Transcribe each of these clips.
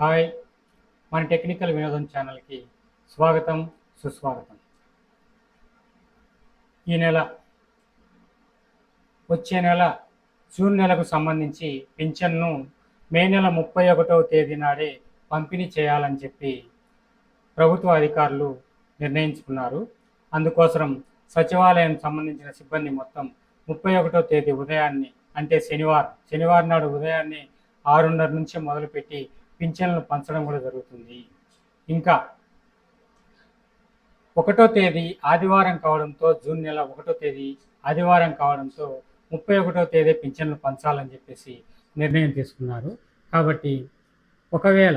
Hi. మన technical వినోదం ఛానల్కి స్వాగతం సుస్వాగతం. ఈ నెల వచ్చే నెల జూన్ నెలకు సంబంధించి పింఛన్ను మే నెల ముప్పై ఒకటవ తేదీ నాడే పంపిణీ చేయాలని చెప్పి ప్రభుత్వ అధికారులు నిర్ణయించుకున్నారు. అందుకోసం సచివాలయం సంబంధించిన సిబ్బంది మొత్తం ముప్పై ఒకటో తేదీ ఉదయాన్నే అంటే శనివారం శనివారం నాడు ఉదయాన్నే ఆరున్నర నుంచి మొదలుపెట్టి పింఛన్లు పంచడం కూడా జరుగుతుంది. ఇంకా ఒకటో తేదీ ఆదివారం కావడంతో జూన్ నెల ఒకటో తేదీ ఆదివారం కావడంతో ముప్పై ఒకటో తేదీ పింఛన్లు పంచాలని చెప్పేసి నిర్ణయం తీసుకున్నారు. కాబట్టి ఒకవేళ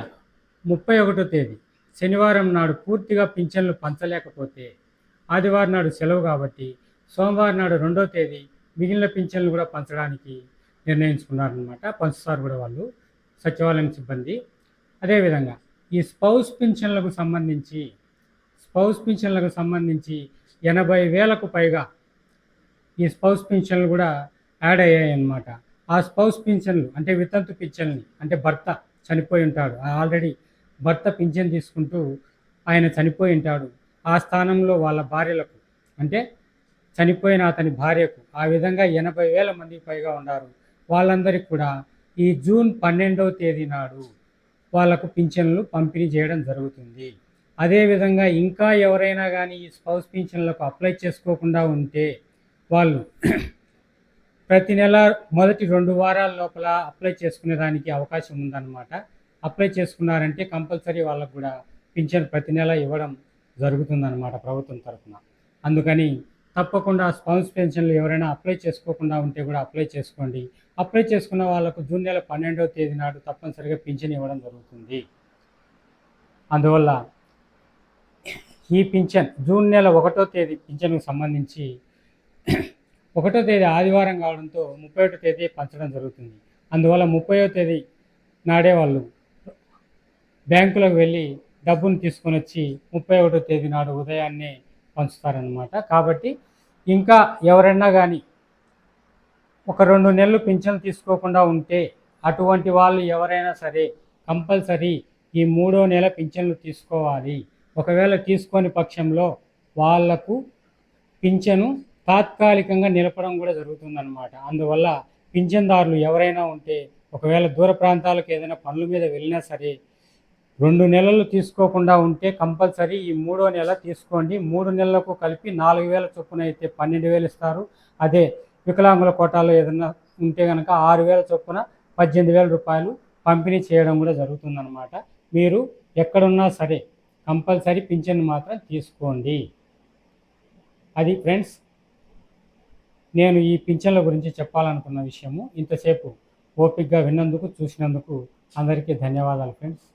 ముప్పై ఒకటో తేదీ శనివారం నాడు పూర్తిగా పింఛన్లు పంచలేకపోతే ఆదివారం నాడు సెలవు కాబట్టి సోమవారం నాడు రెండో తేదీ మిగిలిన పింఛన్లు కూడా పంచడానికి నిర్ణయించుకున్నారనమాట పంచుతారు కూడా వాళ్ళు. సచివాలయం సిబ్బంది. అదేవిధంగా ఈ స్పౌస్ పింఛన్లకు సంబంధించి స్పౌస్ పింఛన్లకు సంబంధించి ఎనభై వేలకు పైగా ఈ స్పౌస్ పింఛన్లు కూడా యాడ్ అయ్యాయి అన్నమాట ఆ స్పౌస్ పింఛన్లు అంటే వితంతు పింఛన్ని అంటే భర్త చనిపోయి ఉంటాడు. ఆల్రెడీ భర్త పింఛన్ తీసుకుంటూ ఆయన చనిపోయి ఉంటాడు. ఆ స్థానంలో వాళ్ళ భార్యలకు అంటే చనిపోయిన అతని భార్యకు ఆ విధంగా ఎనభై వేల మందికి పైగా ఉన్నారు. వాళ్ళందరికీ కూడా ఈ జూన్ పన్నెండవ తేదీ నాడు వాళ్ళకు పింఛన్లు పంపిణీ చేయడం జరుగుతుంది. అదేవిధంగా ఇంకా ఎవరైనా కానీ ఈ స్పౌస్ పింఛన్లకు అప్లై చేసుకోకుండా ఉంటే వాళ్ళు ప్రతి నెల మొదటి రెండు వారాల లోపల అప్లై చేసుకునే దానికి అవకాశం ఉందన్నమాట. అప్లై చేసుకున్నారంటే కంపల్సరీ వాళ్ళకు కూడా పింఛన్ ప్రతి నెల ఇవ్వడం జరుగుతుందన్నమాట ప్రభుత్వం తరఫున. అందుకని తప్పకుండా స్పాన్స్ పెన్షన్లు ఎవరైనా అప్లై చేసుకోకుండా ఉంటే కూడా అప్లై చేసుకోండి. అప్లై చేసుకున్న వాళ్ళకు జూన్ నెల పన్నెండవ తేదీ నాడు తప్పనిసరిగా పింఛన్ ఇవ్వడం జరుగుతుంది. అందువల్ల ఈ పింఛన్ జూన్ నెల ఒకటో తేదీ పింఛన్కు సంబంధించి ఒకటో తేదీ ఆదివారం కావడంతో ముప్పై ఒకటో తేదీ పంచడం జరుగుతుంది. అందువల్ల ముప్పైవ తేదీ నాడే వాళ్ళు బ్యాంకులకు వెళ్ళి డబ్బును తీసుకొని వచ్చి ముప్పై ఒకటో తేదీ నాడు ఉదయాన్నే పంచుతారనమాట కాబట్టి ఇంకా ఎవరైనా కానీ ఒక రెండు నెలలు పింఛన్ తీసుకోకుండా ఉంటే అటువంటి వాళ్ళు ఎవరైనా సరే కంపల్సరీ ఈ మూడో నెల పింఛన్లు తీసుకోవాలి. ఒకవేళ తీసుకొని పక్షంలో వాళ్ళకు పింఛను తాత్కాలికంగా నిలపడం కూడా జరుగుతుందన్నమాట. అందువల్ల పింఛన్దారులు ఎవరైనా ఉంటే ఒకవేళ దూర ప్రాంతాలకు ఏదైనా పనుల మీద వెళ్ళినా సరే రెండు నెలలు తీసుకోకుండా ఉంటే కంపల్సరీ ఈ మూడో నెల తీసుకోండి. మూడు నెలలకు కలిపి నాలుగు వేల చొప్పున అయితే పన్నెండు వేలు ఇస్తారు. అదే వికలాంగుల కోటాలో ఏదైనా ఉంటే కనుక ఆరు వేల చొప్పున పద్దెనిమిది వేల రూపాయలు పంపిణీ చేయడం కూడా జరుగుతుందన్నమాట. మీరు ఎక్కడున్నా సరే కంపల్సరీ పింఛన్ మాత్రం తీసుకోండి. అది ఫ్రెండ్స్ నేను ఈ పింఛన్ల గురించి చెప్పాలనుకున్న విషయము. ఇంతసేపు ఓపిక్గా విన్నందుకు చూసినందుకు అందరికీ ధన్యవాదాలు ఫ్రెండ్స్.